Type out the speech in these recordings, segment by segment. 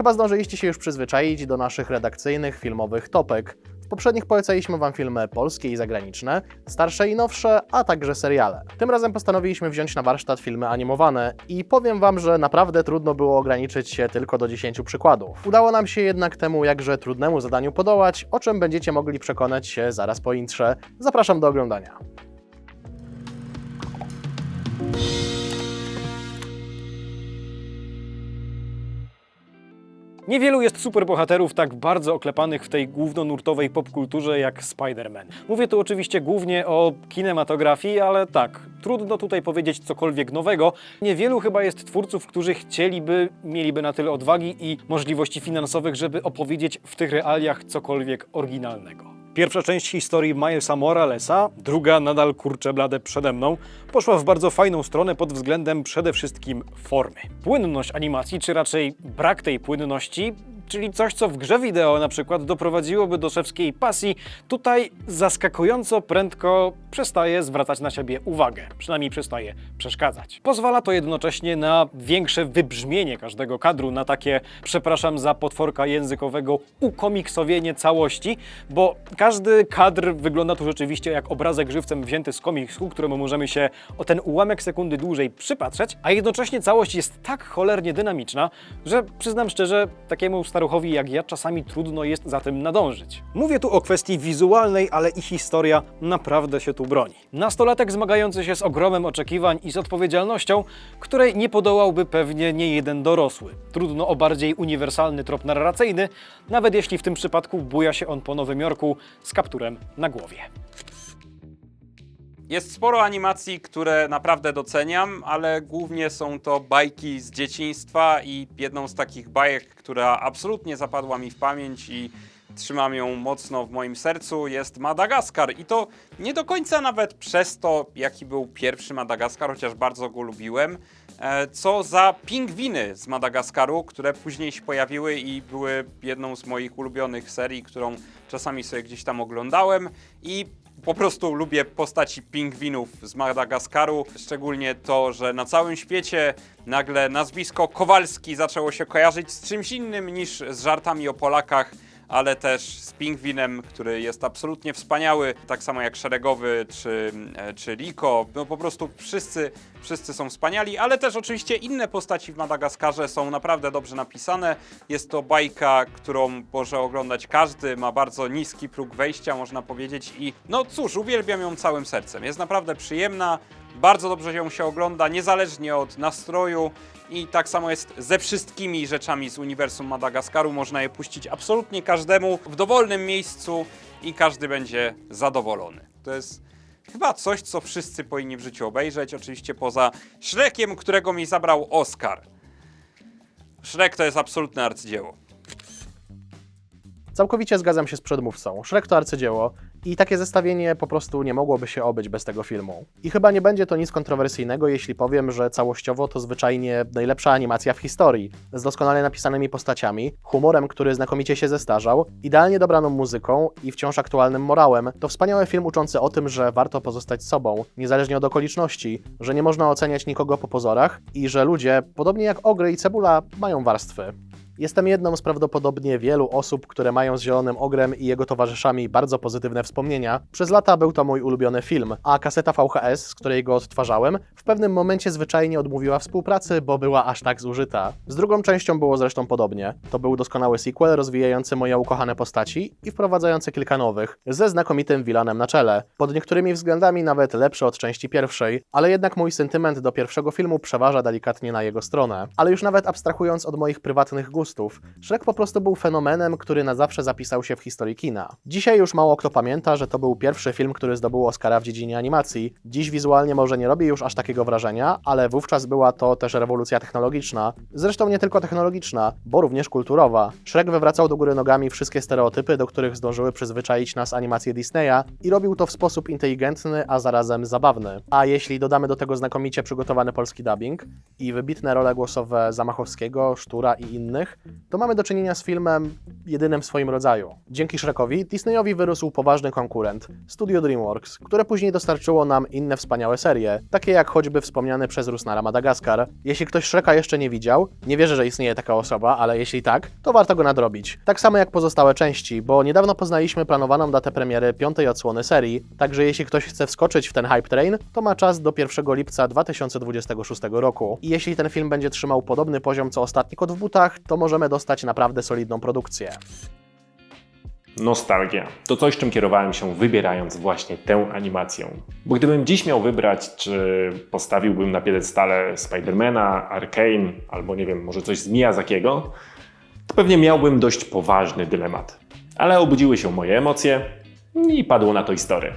Chyba zdążyliście się już przyzwyczaić do naszych redakcyjnych, filmowych topek. W poprzednich polecaliśmy Wam filmy polskie i zagraniczne, starsze i nowsze, a także seriale. Tym razem postanowiliśmy wziąć na warsztat filmy animowane i powiem Wam, że naprawdę trudno było ograniczyć się tylko do 10 przykładów. Udało nam się jednak temu jakże trudnemu zadaniu podołać, o czym będziecie mogli przekonać się zaraz po intrze. Zapraszam do oglądania. Niewielu jest superbohaterów tak bardzo oklepanych w tej głównonurtowej popkulturze jak Spider-Man. Mówię tu oczywiście głównie o kinematografii, ale tak, trudno tutaj powiedzieć cokolwiek nowego. Niewielu chyba jest twórców, którzy chcieliby, mieliby na tyle odwagi i możliwości finansowych, żeby opowiedzieć w tych realiach cokolwiek oryginalnego. Pierwsza część historii Milesa Moralesa, druga nadal kurcze blade przede mną, poszła w bardzo fajną stronę pod względem przede wszystkim formy. Płynność animacji, czy raczej brak tej płynności, czyli coś, co w grze wideo na przykład doprowadziłoby do szewskiej pasji, tutaj zaskakująco prędko przestaje zwracać na siebie uwagę, przynajmniej przestaje przeszkadzać. Pozwala to jednocześnie na większe wybrzmienie każdego kadru, na takie, przepraszam za potworka językowego, ukomiksowienie całości, bo każdy kadr wygląda tu rzeczywiście jak obrazek żywcem wzięty z komiksu, któremu możemy się o ten ułamek sekundy dłużej przypatrzeć, a jednocześnie całość jest tak cholernie dynamiczna, że przyznam szczerze, takiemu staruchowi jak ja czasami trudno jest za tym nadążyć. Mówię tu o kwestii wizualnej, ale i historia naprawdę się tu broni. Nastolatek zmagający się z ogromem oczekiwań i z odpowiedzialnością, której nie podołałby pewnie nie jeden dorosły. Trudno o bardziej uniwersalny trop narracyjny, nawet jeśli w tym przypadku buja się on po Nowym Jorku z kapturem na głowie. Jest sporo animacji, które naprawdę doceniam, ale głównie są to bajki z dzieciństwa i jedną z takich bajek, która absolutnie zapadła mi w pamięć i trzymam ją mocno w moim sercu, jest Madagaskar. I to nie do końca nawet przez to, jaki był pierwszy Madagaskar, chociaż bardzo go lubiłem, e, co za pingwiny z Madagaskaru, które później się pojawiły i były jedną z moich ulubionych serii, którą czasami sobie gdzieś tam oglądałem. I po prostu lubię postaci pingwinów z Madagaskaru, szczególnie to, że na całym świecie nagle nazwisko Kowalski zaczęło się kojarzyć z czymś innym niż z żartami o Polakach, ale też z pingwinem, który jest absolutnie wspaniały, tak samo jak Szeregowy czy, e, czy Liko. No po prostu wszyscy, wszyscy są wspaniali, ale też oczywiście inne postaci w Madagaskarze są naprawdę dobrze napisane. Jest to bajka, którą może oglądać każdy, ma bardzo niski próg wejścia, można powiedzieć i no cóż, uwielbiam ją całym sercem. Jest naprawdę przyjemna, bardzo dobrze ją się ogląda, niezależnie od nastroju i tak samo jest ze wszystkimi rzeczami z uniwersum Madagaskaru. Można je puścić absolutnie każdemu w dowolnym miejscu i każdy będzie zadowolony. To jest chyba coś, co wszyscy powinni w życiu obejrzeć, oczywiście poza Shrekiem, którego mi zabrał Oscar. Shrek to jest absolutne arcydzieło. Całkowicie zgadzam się z przedmówcą. Shrek to arcydzieło i takie zestawienie po prostu nie mogłoby się obyć bez tego filmu. I chyba nie będzie to nic kontrowersyjnego, jeśli powiem, że całościowo to zwyczajnie najlepsza animacja w historii. Z doskonale napisanymi postaciami, humorem, który znakomicie się zestarzał, idealnie dobraną muzyką i wciąż aktualnym morałem. To wspaniały film uczący o tym, że warto pozostać sobą, niezależnie od okoliczności, że nie można oceniać nikogo po pozorach i że ludzie, podobnie jak ogry i cebula, mają warstwy. Jestem jedną z prawdopodobnie wielu osób, które mają z Zielonym Ogrem i jego towarzyszami bardzo pozytywne wspomnienia. Przez lata był to mój ulubiony film, a kaseta VHS, z której go odtwarzałem, w pewnym momencie zwyczajnie odmówiła współpracy, bo była aż tak zużyta. Z drugą częścią było zresztą podobnie. To był doskonały sequel rozwijający moje ukochane postaci i wprowadzający kilka nowych, ze znakomitym vilanem na czele. Pod niektórymi względami nawet lepszy od części pierwszej, ale jednak mój sentyment do pierwszego filmu przeważa delikatnie na jego stronę. Ale już nawet abstrahując od moich prywatnych gustów, Shrek po prostu był fenomenem, który na zawsze zapisał się w historii kina. Dzisiaj już mało kto pamięta, że to był pierwszy film, który zdobył Oscara w dziedzinie animacji. Dziś wizualnie może nie robi już aż takiego wrażenia, ale wówczas była to też rewolucja technologiczna. Zresztą nie tylko technologiczna, bo również kulturowa. Shrek wywracał do góry nogami wszystkie stereotypy, do których zdążyły przyzwyczaić nas animacje Disneya i robił to w sposób inteligentny, a zarazem zabawny. A jeśli dodamy do tego znakomicie przygotowany polski dubbing i wybitne role głosowe Zamachowskiego, Sztura i innych, to mamy do czynienia z filmem jedynym w swoim rodzaju. Dzięki Shrekowi Disneyowi wyrósł poważny konkurent, Studio DreamWorks, które później dostarczyło nam inne wspaniałe serie, takie jak choćby wspomniany przez Rusnara Madagaskar. Jeśli ktoś Shreka jeszcze nie widział, nie wierzę, że istnieje taka osoba, ale jeśli tak, to warto go nadrobić. Tak samo jak pozostałe części, bo niedawno poznaliśmy planowaną datę premiery piątej odsłony serii, także jeśli ktoś chce wskoczyć w ten hype train, to ma czas do 1 lipca 2026 roku. I jeśli ten film będzie trzymał podobny poziom co ostatni Kot w butach, to możemy dostać naprawdę solidną produkcję. Nostalgia. To coś, czym kierowałem się wybierając właśnie tę animację. Bo gdybym dziś miał wybrać, czy postawiłbym na piedestale Spidermana, Arkane, albo nie wiem, może coś z Miyazakiego, to pewnie miałbym dość poważny dylemat. Ale obudziły się moje emocje i padło na to historię.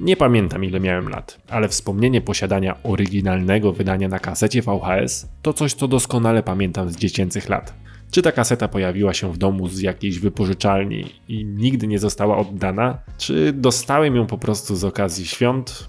Nie pamiętam ile miałem lat, ale wspomnienie posiadania oryginalnego wydania na kasecie VHS to coś, co doskonale pamiętam z dziecięcych lat. Czy ta kaseta pojawiła się w domu z jakiejś wypożyczalni i nigdy nie została oddana? Czy dostałem ją po prostu z okazji świąt?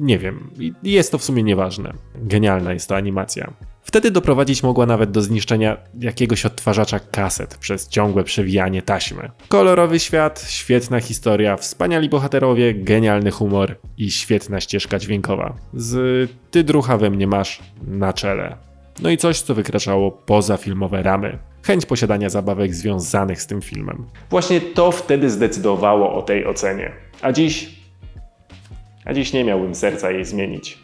Nie wiem, jest to w sumie nieważne. Genialna jest to animacja. Wtedy doprowadzić mogła nawet do zniszczenia jakiegoś odtwarzacza kaset przez ciągłe przewijanie taśmy. Kolorowy świat, świetna historia, wspaniali bohaterowie, genialny humor i świetna ścieżka dźwiękowa. Z Ty drucha we mnie masz na czele. No i coś, co wykraczało poza filmowe ramy. Chęć posiadania zabawek związanych z tym filmem. Właśnie to wtedy zdecydowało o tej ocenie. A dziś. A dziś nie miałbym serca jej zmienić.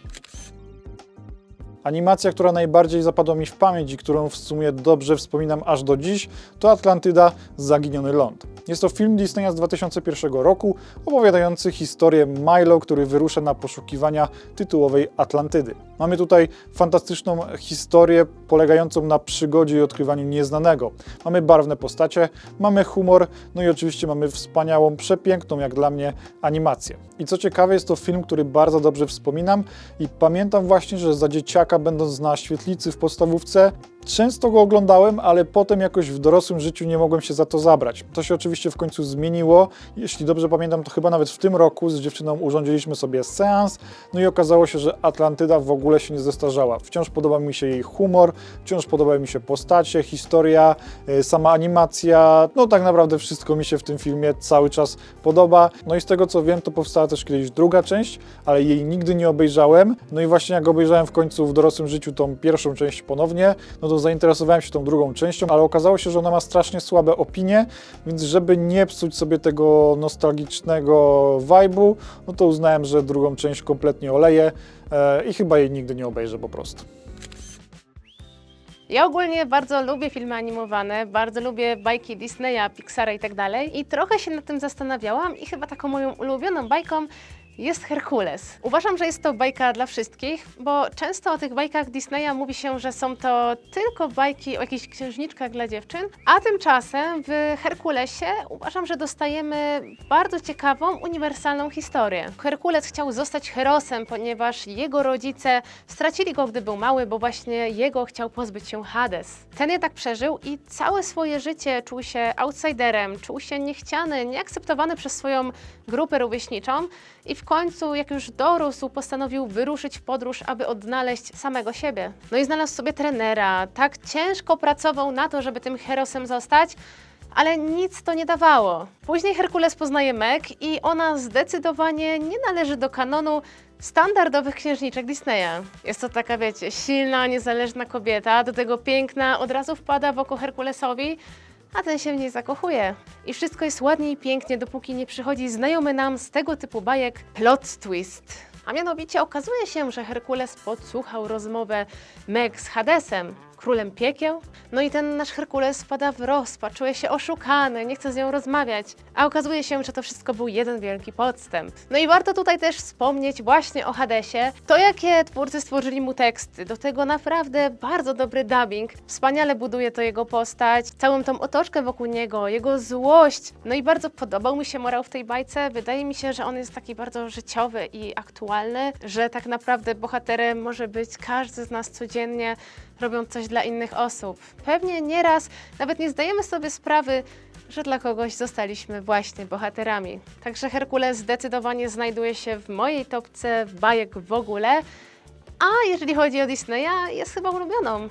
Animacja, która najbardziej zapadła mi w pamięć i którą w sumie dobrze wspominam aż do dziś, to Atlantyda Zaginiony Ląd. Jest to film Disneya z 2001 roku, opowiadający historię Milo, który wyrusza na poszukiwania tytułowej Atlantydy. Mamy tutaj fantastyczną historię polegającą na przygodzie i odkrywaniu nieznanego. Mamy barwne postacie, mamy humor, no i oczywiście mamy wspaniałą, przepiękną jak dla mnie animację. I co ciekawe, jest to film, który bardzo dobrze wspominam i pamiętam właśnie, że za dzieciaka, będąc na świetlicy w podstawówce, często go oglądałem, ale potem jakoś w dorosłym życiu nie mogłem się za to zabrać. To się oczywiście w końcu zmieniło. Jeśli dobrze pamiętam, to chyba nawet w tym roku z dziewczyną urządziliśmy sobie seans, no i okazało się, że Atlantyda w ogóle się nie zestarzała. Wciąż podoba mi się jej humor, wciąż podobają mi się postacie, historia, y, sama animacja, no tak naprawdę wszystko mi się w tym filmie cały czas podoba. No i z tego co wiem, to powstała też kiedyś druga część, ale jej nigdy nie obejrzałem. No i właśnie jak obejrzałem w końcu w dorosłym życiu tą pierwszą część ponownie, no to zainteresowałem się tą drugą częścią, ale okazało się, że ona ma strasznie słabe opinie, więc żeby nie psuć sobie tego nostalgicznego vibe'u, no to uznałem, że drugą część kompletnie oleję e, i chyba jej nigdy nie obejrzę po prostu. Ja ogólnie bardzo lubię filmy animowane, bardzo lubię bajki Disneya, Pixara i tak dalej. I trochę się nad tym zastanawiałam i chyba taką moją ulubioną bajką jest Herkules. Uważam, że jest to bajka dla wszystkich, bo często o tych bajkach Disneya mówi się, że są to tylko bajki o jakichś księżniczkach dla dziewczyn, a tymczasem w Herkulesie uważam, że dostajemy bardzo ciekawą, uniwersalną historię. Herkules chciał zostać herosem, ponieważ jego rodzice stracili go, gdy był mały, bo właśnie jego chciał pozbyć się Hades. Ten jednak przeżył i całe swoje życie czuł się outsiderem, czuł się niechciany, nieakceptowany przez swoją grupę rówieśniczą i w końcu, jak już dorósł, postanowił wyruszyć w podróż, aby odnaleźć samego siebie. No i znalazł sobie trenera, tak ciężko pracował na to, żeby tym herosem zostać, ale nic to nie dawało. Później Herkules poznaje Meg i ona zdecydowanie nie należy do kanonu standardowych księżniczek Disneya. Jest to taka, wiecie, silna, niezależna kobieta, do tego piękna, od razu wpada w oko Herkulesowi, a ten się w niej zakochuje. I wszystko jest ładnie i pięknie, dopóki nie przychodzi znajomy nam z tego typu bajek plot twist. A mianowicie okazuje się, że Herkules podsłuchał rozmowę Meg z Hadesem, królem piekieł. No i ten nasz Herkules wpada w rozpacz, czuje się oszukany, nie chce z nią rozmawiać. A okazuje się, że to wszystko był jeden wielki podstęp. No i warto tutaj też wspomnieć właśnie o Hadesie. To, jakie twórcy stworzyli mu teksty, do tego naprawdę bardzo dobry dubbing. Wspaniale buduje to jego postać, całą tą otoczkę wokół niego, jego złość. No i bardzo podobał mi się morał w tej bajce. Wydaje mi się, że on jest taki bardzo życiowy i aktualny, że tak naprawdę bohaterem może być każdy z nas codziennie robią coś dla innych osób. Pewnie nieraz nawet nie zdajemy sobie sprawy, że dla kogoś zostaliśmy właśnie bohaterami. Także Herkules zdecydowanie znajduje się w mojej topce bajek w ogóle, a jeżeli chodzi o Disneya, jest chyba ulubioną.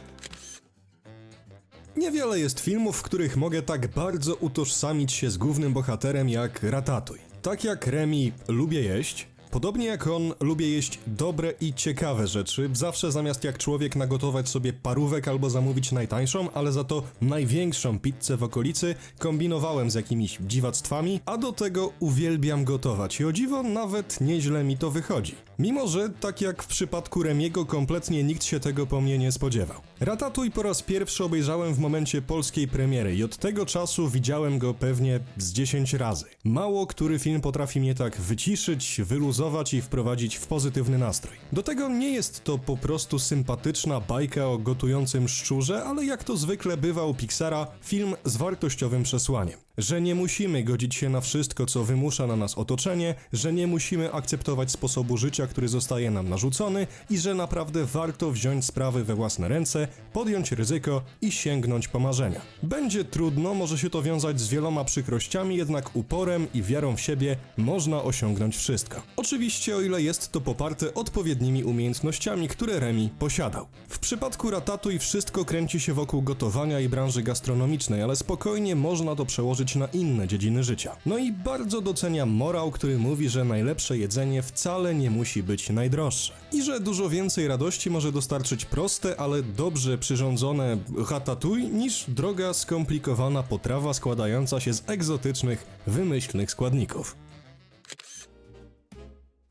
Niewiele jest filmów, w których mogę tak bardzo utożsamić się z głównym bohaterem jak Ratatouille. Tak jak Remy lubię jeść, podobnie jak on lubię jeść dobre i ciekawe rzeczy, zawsze zamiast jak człowiek nagotować sobie parówek albo zamówić najtańszą, ale za to największą pizzę w okolicy, kombinowałem z jakimiś dziwactwami, a do tego uwielbiam gotować i o dziwo nawet nieźle mi to wychodzi. Mimo, że tak jak w przypadku Remiego kompletnie nikt się tego po mnie nie spodziewał. Ratatouille po raz pierwszy obejrzałem w momencie polskiej premiery i od tego czasu widziałem go pewnie z 10 razy. Mało który film potrafi mnie tak wyciszyć, wyluzować i wprowadzić w pozytywny nastrój. Do tego nie jest to po prostu sympatyczna bajka o gotującym szczurze, ale jak to zwykle bywa u Pixara, film z wartościowym przesłaniem. Że nie musimy godzić się na wszystko, co wymusza na nas otoczenie, że nie musimy akceptować sposobu życia, który zostaje nam narzucony i że naprawdę warto wziąć sprawy we własne ręce, podjąć ryzyko i sięgnąć po marzenia. Będzie trudno, może się to wiązać z wieloma przykrościami, jednak uporem i wiarą w siebie można osiągnąć wszystko. Oczywiście o ile jest to poparte odpowiednimi umiejętnościami, które Remi posiadał. W przypadku Ratatouille wszystko kręci się wokół gotowania i branży gastronomicznej, ale spokojnie można to przełożyć na inne dziedziny życia. No i bardzo doceniam morał, który mówi, że najlepsze jedzenie wcale nie musi być najdroższe. I że dużo więcej radości może dostarczyć proste, ale dobrze przyrządzone ratatouille niż droga, skomplikowana potrawa składająca się z egzotycznych, wymyślnych składników.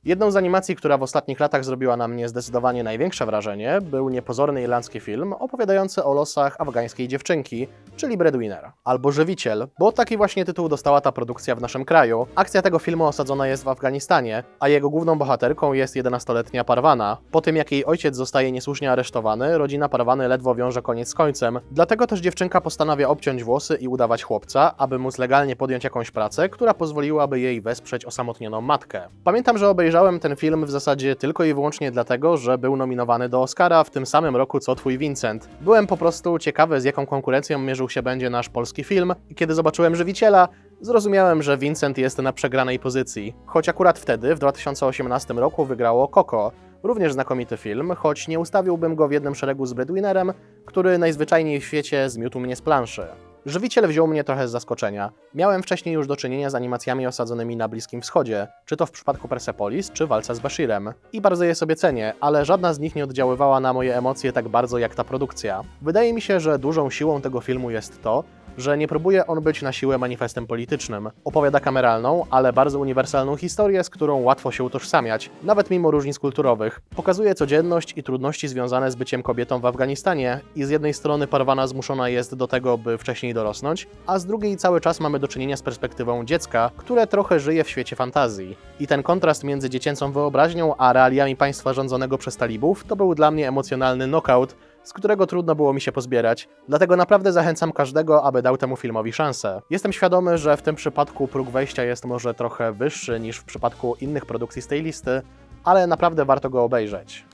Jedną z animacji, która w ostatnich latach zrobiła na mnie zdecydowanie największe wrażenie, był niepozorny irlandzki film opowiadający o losach afgańskiej dziewczynki, czyli Breadwinner, albo Żywiciel, bo taki właśnie tytuł dostała ta produkcja w naszym kraju. Akcja tego filmu osadzona jest w Afganistanie, a jego główną bohaterką jest 11-letnia Parwana. Po tym jak jej ojciec zostaje niesłusznie aresztowany, rodzina Parwany ledwo wiąże koniec z końcem, dlatego też dziewczynka postanawia obciąć włosy i udawać chłopca, aby móc legalnie podjąć jakąś pracę, która pozwoliłaby jej wesprzeć osamotnioną matkę. Pamiętam, że obejrzałem ten film w zasadzie tylko i wyłącznie dlatego, że był nominowany do Oscara w tym samym roku co Twój Vincent. Byłem po prostu ciekawy, z jaką konkurencją mierzył się będzie nasz polski film i kiedy zobaczyłem Żywiciela, zrozumiałem, że Vincent jest na przegranej pozycji. Choć akurat wtedy, w 2018 roku, wygrało Coco, również znakomity film, choć nie ustawiłbym go w jednym szeregu z Breadwinnerem, który najzwyczajniej w świecie zmiótł mnie z planszy. Żywiciel wziął mnie trochę z zaskoczenia. Miałem wcześniej już do czynienia z animacjami osadzonymi na Bliskim Wschodzie, czy to w przypadku Persepolis, czy Walca z Bashirem. I bardzo je sobie cenię, ale żadna z nich nie oddziaływała na moje emocje tak bardzo jak ta produkcja. Wydaje mi się, że dużą siłą tego filmu jest to, że nie próbuje on być na siłę manifestem politycznym. Opowiada kameralną, ale bardzo uniwersalną historię, z którą łatwo się utożsamiać, nawet mimo różnic kulturowych. Pokazuje codzienność i trudności związane z byciem kobietą w Afganistanie i z jednej strony Parwana zmuszona jest do tego, by wcześniej dorosnąć, a z drugiej cały czas mamy do czynienia z perspektywą dziecka, które trochę żyje w świecie fantazji. I ten kontrast między dziecięcą wyobraźnią a realiami państwa rządzonego przez talibów to był dla mnie emocjonalny knockout, z którego trudno było mi się pozbierać, dlatego naprawdę zachęcam każdego, aby dał temu filmowi szansę. Jestem świadomy, że w tym przypadku próg wejścia jest może trochę wyższy niż w przypadku innych produkcji z tej listy, ale naprawdę warto go obejrzeć.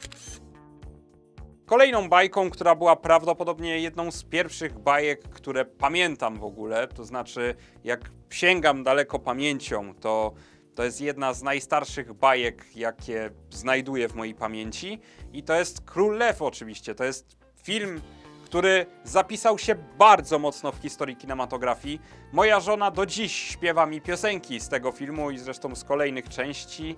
Kolejną bajką, która była prawdopodobnie jedną z pierwszych bajek, które pamiętam w ogóle, to znaczy jak sięgam daleko pamięcią, to to jest jedna z najstarszych bajek, jakie znajduję w mojej pamięci i to jest Król Lew oczywiście. To jest film, który zapisał się bardzo mocno w historii kinematografii. Moja żona do dziś śpiewa mi piosenki z tego filmu i zresztą z kolejnych części.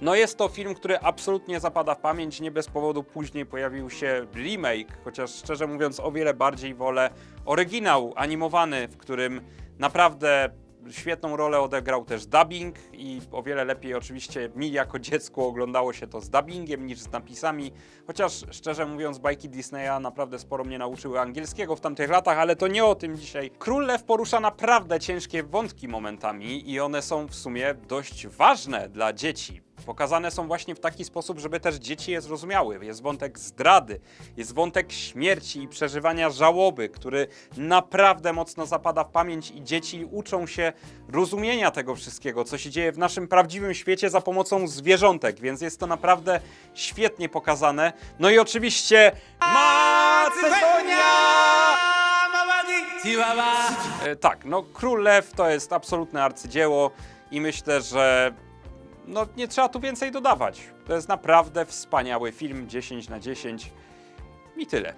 No jest to film, który absolutnie zapada w pamięć, nie bez powodu później pojawił się remake, chociaż szczerze mówiąc o wiele bardziej wolę oryginał animowany, w którym naprawdę świetną rolę odegrał też dubbing i o wiele lepiej oczywiście mi jako dziecku oglądało się to z dubbingiem niż z napisami, chociaż szczerze mówiąc bajki Disneya naprawdę sporo mnie nauczyły angielskiego w tamtych latach, ale to nie o tym dzisiaj. Król Lew porusza naprawdę ciężkie wątki momentami i one są w sumie dość ważne dla dzieci. Pokazane są właśnie w taki sposób, żeby też dzieci je zrozumiały. Jest wątek zdrady, jest wątek śmierci i przeżywania żałoby, który naprawdę mocno zapada w pamięć i dzieci uczą się rozumienia tego wszystkiego, co się dzieje w naszym prawdziwym świecie za pomocą zwierzątek, więc jest to naprawdę świetnie pokazane. No i oczywiście Macedonia! E, tak, no Król Lew to jest absolutne arcydzieło i myślę, że no nie trzeba tu więcej dodawać. To jest naprawdę wspaniały film, 10 na 10 i tyle.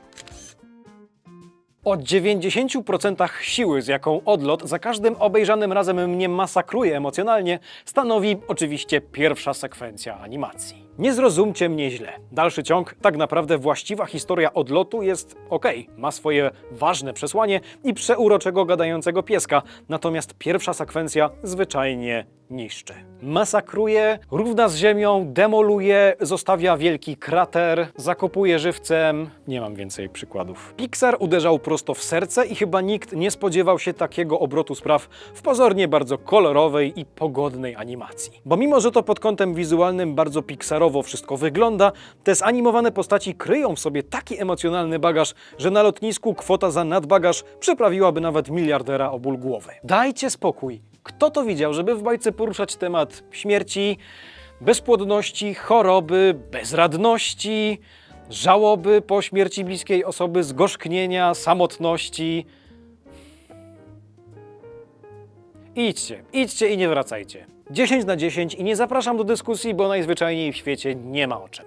O 90% siły, z jaką odlot za każdym obejrzanym razem mnie masakruje emocjonalnie, stanowi oczywiście pierwsza sekwencja animacji. Nie zrozumcie mnie źle. Dalszy ciąg, tak naprawdę właściwa historia odlotu jest ok, ma swoje ważne przesłanie i przeuroczego gadającego pieska, natomiast pierwsza sekwencja zwyczajnie niszczy. Masakruje, równa z ziemią, demoluje, zostawia wielki krater, zakopuje żywcem. Nie mam więcej przykładów. Pixar uderzał prosto w serce i chyba nikt nie spodziewał się takiego obrotu spraw w pozornie bardzo kolorowej i pogodnej animacji. Bo mimo, że to pod kątem wizualnym bardzo pixarowo wszystko wygląda, te zanimowane postaci kryją w sobie taki emocjonalny bagaż, że na lotnisku kwota za nadbagaż przyprawiłaby nawet miliardera o ból głowy. Dajcie spokój. Kto to widział, żeby w bajce poruszać temat śmierci, bezpłodności, choroby, bezradności, żałoby po śmierci bliskiej osoby, zgorzknienia, samotności? Idźcie, idźcie i nie wracajcie. 10 na 10 i nie zapraszam do dyskusji, bo najzwyczajniej w świecie nie ma o czym.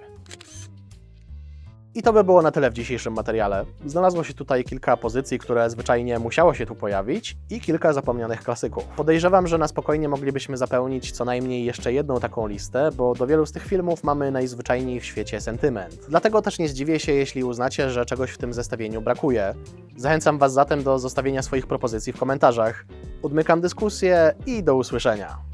I to by było na tyle w dzisiejszym materiale. Znalazło się tutaj kilka pozycji, które zwyczajnie musiało się tu pojawić i kilka zapomnianych klasyków. Podejrzewam, że na spokojnie moglibyśmy zapełnić co najmniej jeszcze jedną taką listę, bo do wielu z tych filmów mamy najzwyczajniej w świecie sentyment. Dlatego też nie zdziwię się, jeśli uznacie, że czegoś w tym zestawieniu brakuje. Zachęcam Was zatem do zostawienia swoich propozycji w komentarzach. Odmykam dyskusję i do usłyszenia.